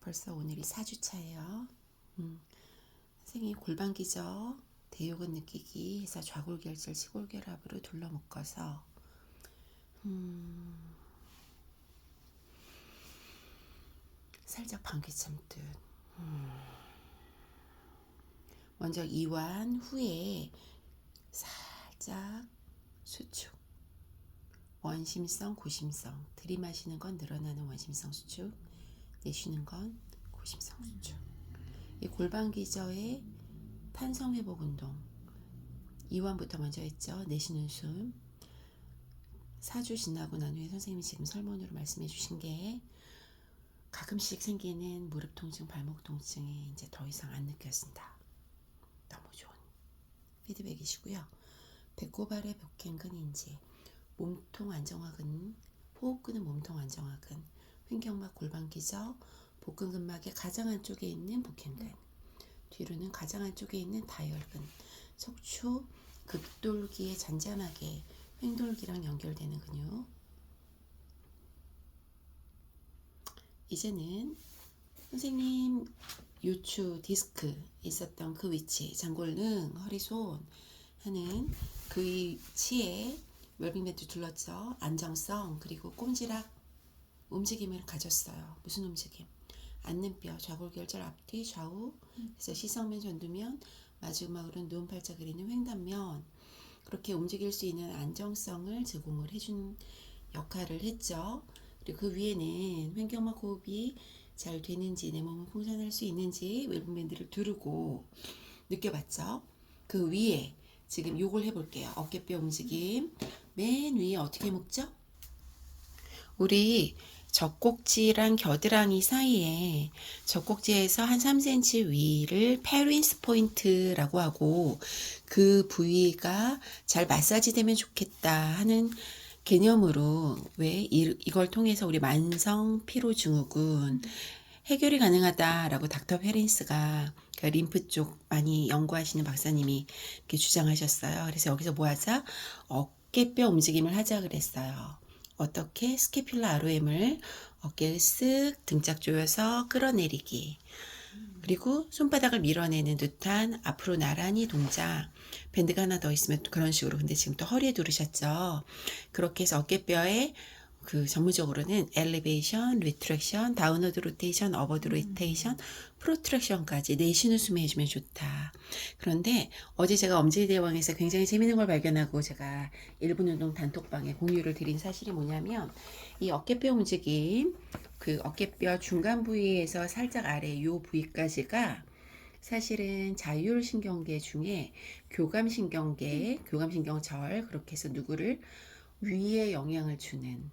벌써 오늘이 4주차예요. 음, 선생님 골반 기저 대요근 느끼기 해서 좌골결절 시골결합으로 둘러 묶어서. 음, 살짝 방귀 참 듯. 음, 먼저 이완 후에 살짝 수축. 원심성 고심성. 들이마시는 건 늘어나는 원심성 수축 내쉬는 건 고심성 수축 이 골반 기저의 탄성 회복 운동 이완부터 먼저 했죠 내쉬는 숨 4주 지나고 난 후에 선생님이 지금 설문으로 말씀해 주신 게 가끔씩 생기는 무릎 통증, 발목 통증이 이제 더 이상 안 느껴진다. 너무 좋은 피드백이시고요. 배꼽아래 복행근 인지, 몸통 안정화근, 호흡 끄는 몸통 안정화근, 횡격막 골반 기저, 복근근막의 가장 안쪽에 있는 복행근, 뒤로는 가장 안쪽에 있는 다혈근, 속초 극돌기에 잔잔하게 횡돌기랑 연결되는 근육. 이제는 선생님 요추 디스크 있었던 그 위치 장골능 허리손 하는 그 위치에 웰빙밴드 둘렀죠 안정성 그리고 꼼지락 움직임을 가졌어요 무슨 움직임 앉는 뼈 좌골결절 앞뒤 좌우 그래서 시성면 전두면 마지막으로는 누운 팔자 그리는 횡단면 그렇게 움직일 수 있는 안정성을 제공을 해준 역할을 했죠. 그리고 그 위에는 횡격막 호흡이 잘 되는지 내 몸을 풍선할 수 있는지 웰빙밴드를 두르고 느껴봤죠. 그 위에 지금 요걸 해볼게요. 어깨뼈 움직임 맨 위에 어떻게 묶죠? 우리 젖꼭지랑 겨드랑이 사이에 젖꼭지에서 한 3cm 위를 페린스 포인트라고 하고 그 부위가 잘 마사지 되면 좋겠다 하는 개념으로 왜 이, 이걸 통해서 우리 만성 피로 증후군 해결이 가능하다라고 닥터 페린스가 그 림프 쪽 많이 연구하시는 박사님이 이렇게 주장하셨어요. 그래서 여기서 뭐 하자? 어깨뼈 움직임을 하자 그랬어요. 어떻게 스케퓰라 ROM을 어깨를 쓱 등짝 조여서 끌어내리기. 그리고 손바닥을 밀어내는 듯한 앞으로 나란히 동작. 밴드가 하나 더 있으면 또 그런 식으로. 근데 지금 또 허리에 두르셨죠. 그렇게 해서 어깨뼈에 그 전문적으로는 엘리베이션, 리트랙션, 다운워드 로테이션, 어버드 로테이션, 프로트랙션까지 내쉬는 숨에 해주면 좋다. 그런데 어제 제가 엄지대왕에서 굉장히 재밌는 걸 발견하고 제가 1분 운동 단톡방에 공유를 드린 사실이 뭐냐면 이 어깨뼈 움직임, 그 어깨뼈 중간 부위에서 살짝 아래 요 부위까지가 사실은 자율신경계 중에 교감신경계, 교감신경절 그렇게 해서 누구를 위에 영향을 주는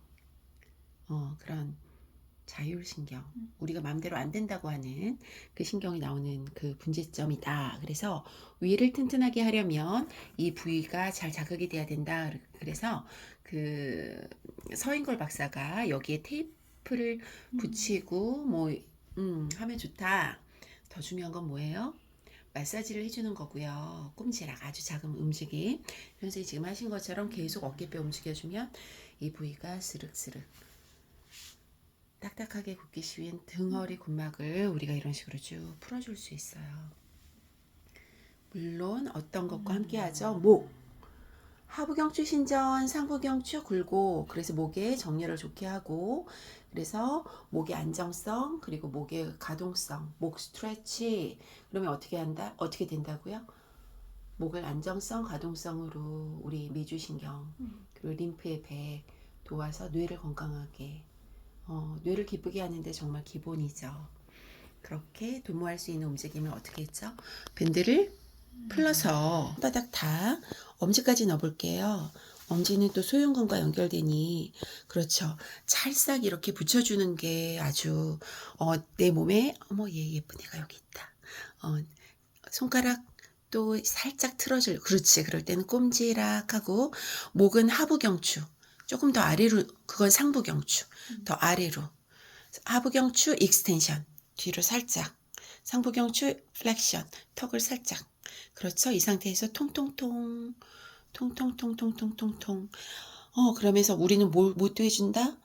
어, 그런 자율신경 우리가 마음대로 안 된다고 하는 그 신경이 나오는 그 분지점이다. 그래서 위를 튼튼하게 하려면 이 부위가 잘 자극이 돼야 된다. 그래서 그 서인걸 박사가 여기에 테이프를 붙이고 뭐 음, 하면 좋다. 더 중요한 건 뭐예요? 마사지를 해주는 거고요. 꼼지락 아주 작은 움직임. 현재 지금 하신 것처럼 계속 어깨뼈 움직여주면 이 부위가 스륵스륵 딱딱하게 굳기 쉬운 등허리 근막을 우리가 이런 식으로 쭉 풀어줄 수 있어요. 물론 어떤 것과 함께 하죠. 목. 하부경추 신전, 상부경추 굴고 그래서 목에 정렬을 좋게 하고 그래서 목의 안정성 그리고 목의 가동성, 목 스트레치 그러면 어떻게 한다? 어떻게 된다고요? 목을 안정성, 가동성으로 우리 미주신경 그리고 림프의 백 도와서 뇌를 건강하게 어, 뇌를 기쁘게 하는데 정말 기본이죠. 그렇게 도모할 수 있는 움직임을 어떻게 했죠? 밴드를 풀러서 바닥 다 엄지까지 넣어볼게요. 엄지는 또 소흉근과 연결되니 그렇죠. 찰싹 이렇게 붙여주는 게 아주 어, 내 몸에 어머 얘 예쁜 애가 여기 있다. 어, 손가락 또 살짝 틀어줄 그렇지. 그럴 때는 꼼지락하고 목은 하부경추 조금 더 아래로 그건 상부 경추. 더 아래로. 하부 경추 익스텐션. 뒤로 살짝. 상부 경추 플렉션. 턱을 살짝. 그렇죠? 이 상태에서 통통통. 통통통통통통통. 어 그러면서 우리는 뭘 못 해준다?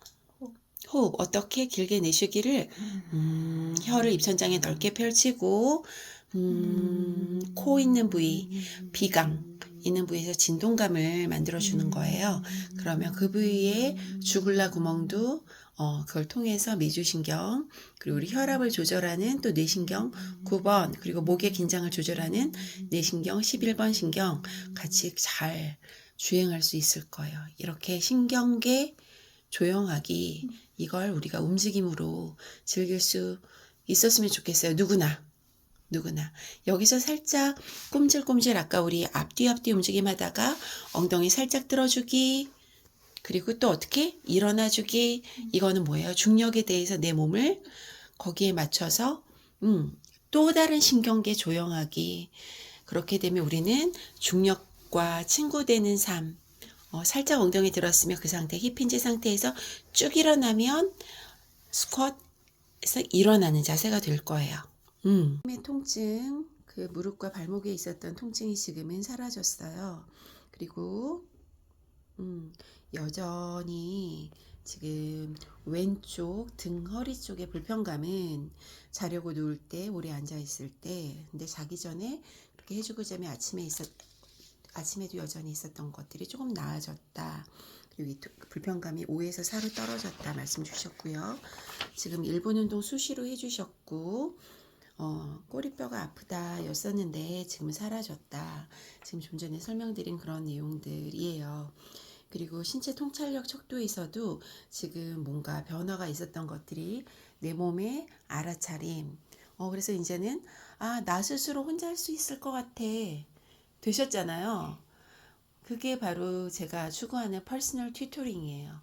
호흡. 어떻게 길게 내쉬기를? 음, 혀를 입천장에 넓게 펼치고 음, 코 있는 부위, 비강 있는 부위에서 진동감을 만들어 주는 거예요. 그러면 그 부위에 주글라 구멍도 어, 그걸 통해서 미주신경 그리고 우리 혈압을 조절하는 또 뇌신경 9번 그리고 목의 긴장을 조절하는 뇌신경 11번 신경 같이 잘 주행할 수 있을 거예요. 이렇게 신경계 조용하기 이걸 우리가 움직임으로 즐길 수 있었으면 좋겠어요. 누구나. 누구나. 여기서 살짝 꼼질꼼질 아까 우리 앞뒤 앞뒤 움직임 하다가 엉덩이 살짝 들어주기. 그리고 또 어떻게? 일어나주기. 이거는 뭐예요? 중력에 대해서 내 몸을 거기에 맞춰서, 음, 또 다른 신경계 조용하기. 그렇게 되면 우리는 중력과 친구되는 삶. 어, 살짝 엉덩이 들었으면 그 상태, 힙힌지 상태에서 쭉 일어나면 스쿼트에서 일어나는 자세가 될 거예요. 음. 의 통증, 그 무릎과 발목에 있었던 통증이 지금은 사라졌어요. 그리고 음, 여전히 지금 왼쪽 등 허리 쪽의 불편감은 자려고 누울 때 오래 앉아 있을 때 근데 자기 전에 그렇게 해주고 자면 아침에 있었 아침에도 여전히 있었던 것들이 조금 나아졌다. 그리고 불편감이 5에서 4로 떨어졌다 말씀 주셨고요. 지금 1분 운동 수시로 해주셨고 어, 꼬리뼈가 아프다 였었는데 지금은 사라졌다. 지금 좀 전에 설명드린 그런 내용들이에요. 그리고 신체 통찰력 척도에서도 지금 뭔가 변화가 있었던 것들이 내 몸에 알아차림. 어, 그래서 이제는 아, 나 스스로 혼자 할 수 있을 것 같아. 되셨잖아요. 그게 바로 제가 추구하는 퍼스널 튜토링이에요.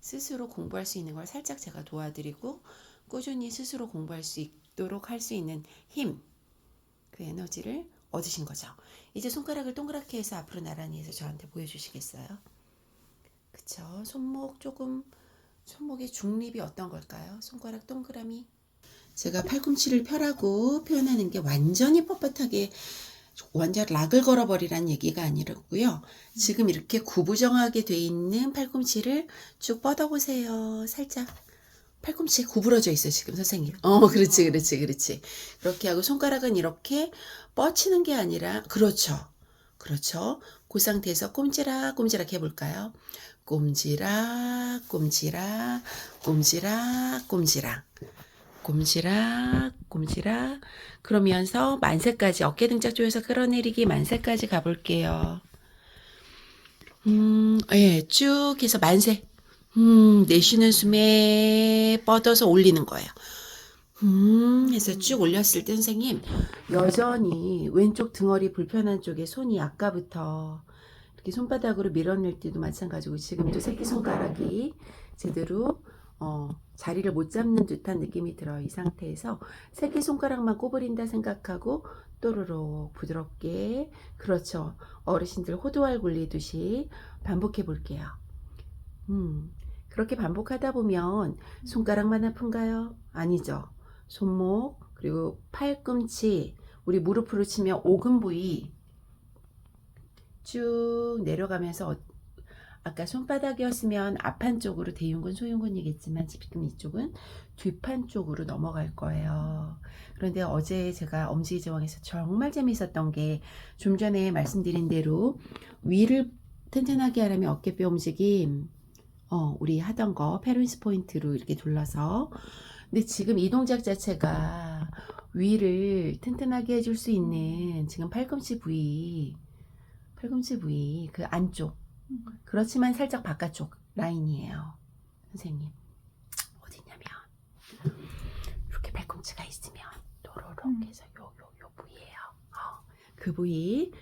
스스로 공부할 수 있는 걸 살짝 제가 도와드리고 꾸준히 스스로 공부할 수 있 도록 할 수 있는 힘, 그 에너지를 얻으신 거죠. 이제 손가락을 동그랗게 해서 앞으로 나란히 해서 저한테 보여주시겠어요? 그쵸? 손목 조금, 손목의 중립이 어떤 걸까요? 손가락 동그라미. 제가 팔꿈치를 펴라고 표현하는 게 완전히 뻣뻣하게 완전 락을 걸어버리란 얘기가 아니라고요. 지금 이렇게 구부정하게 돼 있는 팔꿈치를 쭉 뻗어보세요. 살짝. 팔꿈치 구부러져 있어 지금 선생님. 어, 그렇지, 그렇지, 그렇지. 그렇게 하고 손가락은 이렇게 뻗치는 게 아니라 그렇죠, 그렇죠. 그 상태에서 꼼지락 꼼지락 해볼까요? 꼼지락 꼼지락 꼼지락 꼼지락 꼼지락 꼼지락 그러면서 만세까지 어깨 등짝 조여서 끌어내리기 만세까지 가볼게요. 음, 예, 쭉 해서 만세. 음, 내쉬는 숨에 뻗어서 올리는 거예요. 음, 해서 쭉 올렸을 때 선생님 여전히 왼쪽 등허리 불편한 쪽에 손이 아까부터 이렇게 손바닥으로 밀어낼 때도 마찬가지고 지금도 새끼 손가락이 제대로 어, 자리를 못 잡는 듯한 느낌이 들어요. 이 상태에서 새끼 손가락만 꼬부린다 생각하고 또르륵 부드럽게 그렇죠. 어르신들 호두알 굴리듯이 반복해 볼게요. 음, 그렇게 반복하다 보면 손가락만 아픈가요? 아니죠. 손목 그리고 팔꿈치 우리 무릎으로 치면 오금 부위 쭉 내려가면서 어- 아까 손바닥이었으면 앞판 쪽으로 대흉근 소흉근이겠지만 지금 이쪽은 뒷판 쪽으로 넘어갈 거예요. 그런데 어제 제가 엄지의 제왕에서 정말 재밌었던 게 좀 전에 말씀드린 대로 위를 튼튼하게 하려면 어깨뼈 움직임 어, 우리 하던 거 페루인스 포인트로 이렇게 둘러서. 근데 지금 이 동작 자체가 위를 튼튼하게 해줄 수 있는 지금 팔꿈치 부위 팔꿈치 부위 그 안쪽. 그렇지만 살짝 바깥쪽 라인이에요 선생님. 어디냐면 이렇게 팔꿈치가 있으면 도로록 음. 해서 요 요 요 부위예요. 어, 그 부위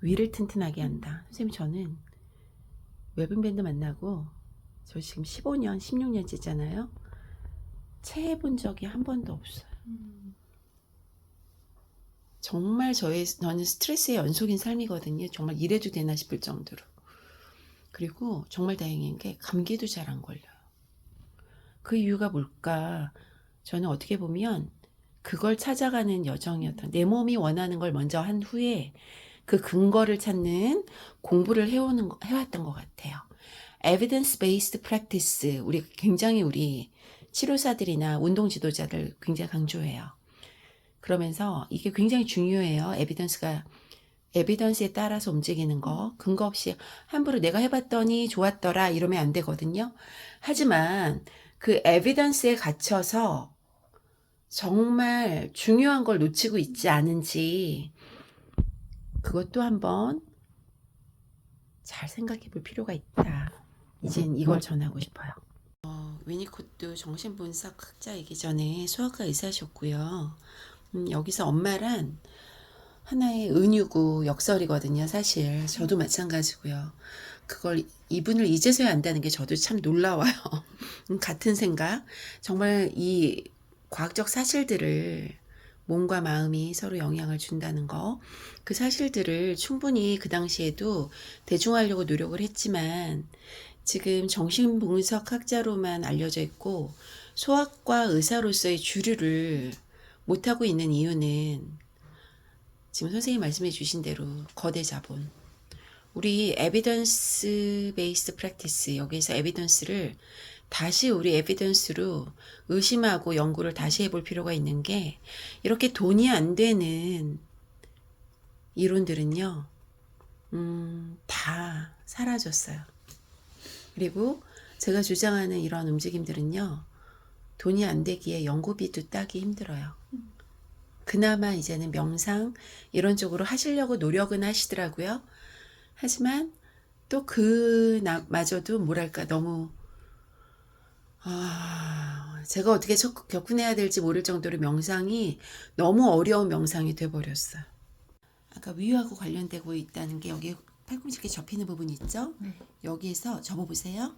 위를 튼튼하게 한다. 선생님 저는 웨빙밴드 만나고 저 지금 15년 16년째잖아요 체해 본 적이 한 번도 없어요 정말 저의 저는 스트레스의 연속인 삶이거든요. 정말 이래도 되나 싶을 정도로. 그리고 정말 다행인 게 감기도 잘 안 걸려요. 그 이유가 뭘까? 저는 어떻게 보면 그걸 찾아가는 여정이었던 내 몸이 원하는 걸 먼저 한 후에 그 근거를 찾는 공부를 해오는 거- 해왔던 것 같아요. Evidence based practice 우리 굉장히 우리 치료사들이나 운동 지도자들 굉장히 강조해요. 그러면서 이게 굉장히 중요해요. 에비던스가 에비던스에 따라서 움직이는 거 근거 없이 함부로 내가 해봤더니 좋았더라 이러면 안 되거든요. 하지만 그 에비던스에 갇혀서 정말 중요한 걸 놓치고 있지 않은지 그것도 한번 잘 생각해 볼 필요가 있다. 이젠 이걸 전하고 싶어요. 어, 위니코트 정신분석 학자이기 전에 수학과 의사셨고요. 음, 여기서 엄마란 하나의 은유고 역설이거든요, 사실. 저도 마찬가지고요. 그걸 이분을 이제서야 안다는 게 저도 참 놀라워요. 음, 같은 생각. 정말 이 과학적 사실들을 몸과 마음이 서로 영향을 준다는 거. 그 사실들을 충분히 그 당시에도 대중화하려고 노력을 했지만 지금 정신분석 학자로만 알려져 있고 소아과 의사로서의 주류를 못하고 있는 이유는 지금 선생님 말씀해 주신 대로 거대 자본. 우리 에비던스 베이스 프랙티스 여기서 에비던스를 다시 우리 에비던스로 의심하고 연구를 다시 해볼 필요가 있는 게 이렇게 돈이 안 되는 이론들은요, 음, 다 사라졌어요. 그리고 제가 주장하는 이런 움직임들은요, 돈이 안 되기에 연구비도 따기 힘들어요. 그나마 이제는 명상 이런 쪽으로 하시려고 노력은 하시더라고요. 하지만 또 그마저도 뭐랄까 너무 아 제가 어떻게 적- 접근해야 될지 모를 정도로 명상이 너무 어려운 명상이 돼버렸어요. 아까 위유하고 관련되고 있다는 게 여기 팔꿈치 이렇게 접히는 부분 있죠? 네. 여기에서 접어보세요.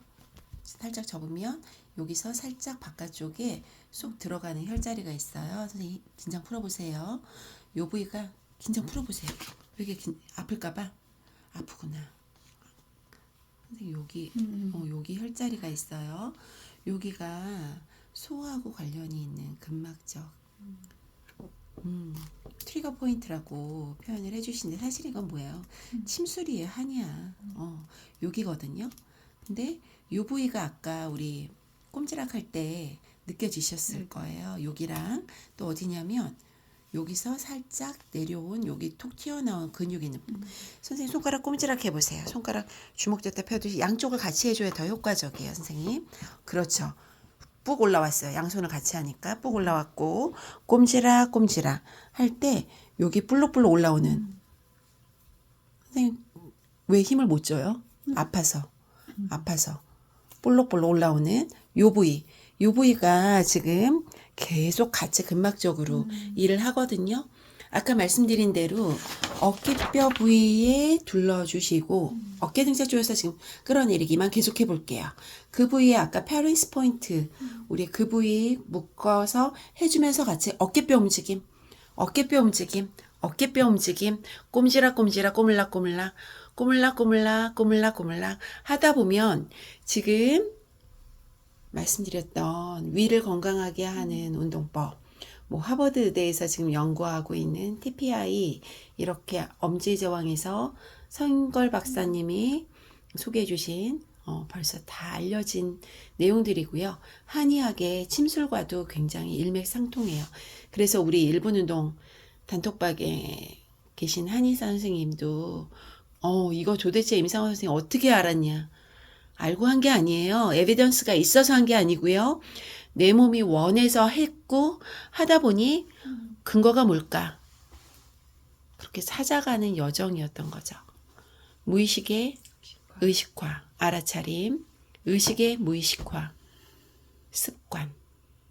살짝 접으면 여기서 살짝 바깥쪽에 쏙 들어가는 혈자리가 있어요. 선생님 긴장 풀어보세요. 요 부위가 긴장 풀어보세요. 왜 이렇게 긴, 아플까봐 아프구나. 선생님 여기 음. 어, 여기 혈자리가 있어요. 여기가 소하고 관련이 있는 근막적 음, 트리거 포인트라고 표현을 해주시는데 사실 이건 뭐예요? 침술이에요, 한이야. 어, 여기거든요. 근데 요 부위가 아까 우리 꼼지락 할 때 느껴지셨을 거예요. 여기랑 또 어디냐면 여기서 살짝 내려온 여기 톡 튀어나온 근육이 있는 부분. 선생님 손가락 꼼지락 해보세요. 손가락 주먹졌다 펴듯이 양쪽을 같이 해줘야 더 효과적이에요, 선생님. 그렇죠. 뿍 올라왔어요. 양손을 같이 하니까 뿍 올라왔고 꼼지락 꼼지락 할 때 여기 볼록볼록 올라오는 선생님 왜 힘을 못 줘요? 아파서 아파서 볼록볼록 올라오는 요 부위 요 부위가 지금 계속 같이 근막적으로 일을 하거든요. 아까 말씀드린 대로 어깨뼈 부위에 둘러주시고 어깨 등살 쪽에서 지금 끌어내리기만 계속해 볼게요. 그 부위에 아까 페리스 포인트 우리 그 부위 묶어서 해주면서 같이 어깨뼈 움직임, 어깨뼈 움직임, 어깨뼈 움직임, 꼼지락 꼼지락 꼬물락 꼬물락 꼬물락 꼬물락 꼬물락 꼬물락 하다 보면 지금 말씀드렸던 위를 건강하게 하는 운동법, 뭐 하버드 의대에서 지금 연구하고 있는 TPI 이렇게 엄지 제왕에서 성걸 박사님이 소개해 주신 어, 벌써 다 알려진 내용들이고요. 한의학의 침술과도 굉장히 일맥상통해요. 그래서 우리 일본 운동 단톡방에 계신 한의사 선생님도 어 이거 도대체 임상원 선생님 어떻게 알았냐? 알고 한 게 아니에요. 에비던스가 있어서 한 게 아니고요. 내 몸이 원해서 했고 하다 보니 근거가 뭘까? 그렇게 찾아가는 여정이었던 거죠. 무의식의 의식화, 알아차림, 의식의 무의식화, 습관.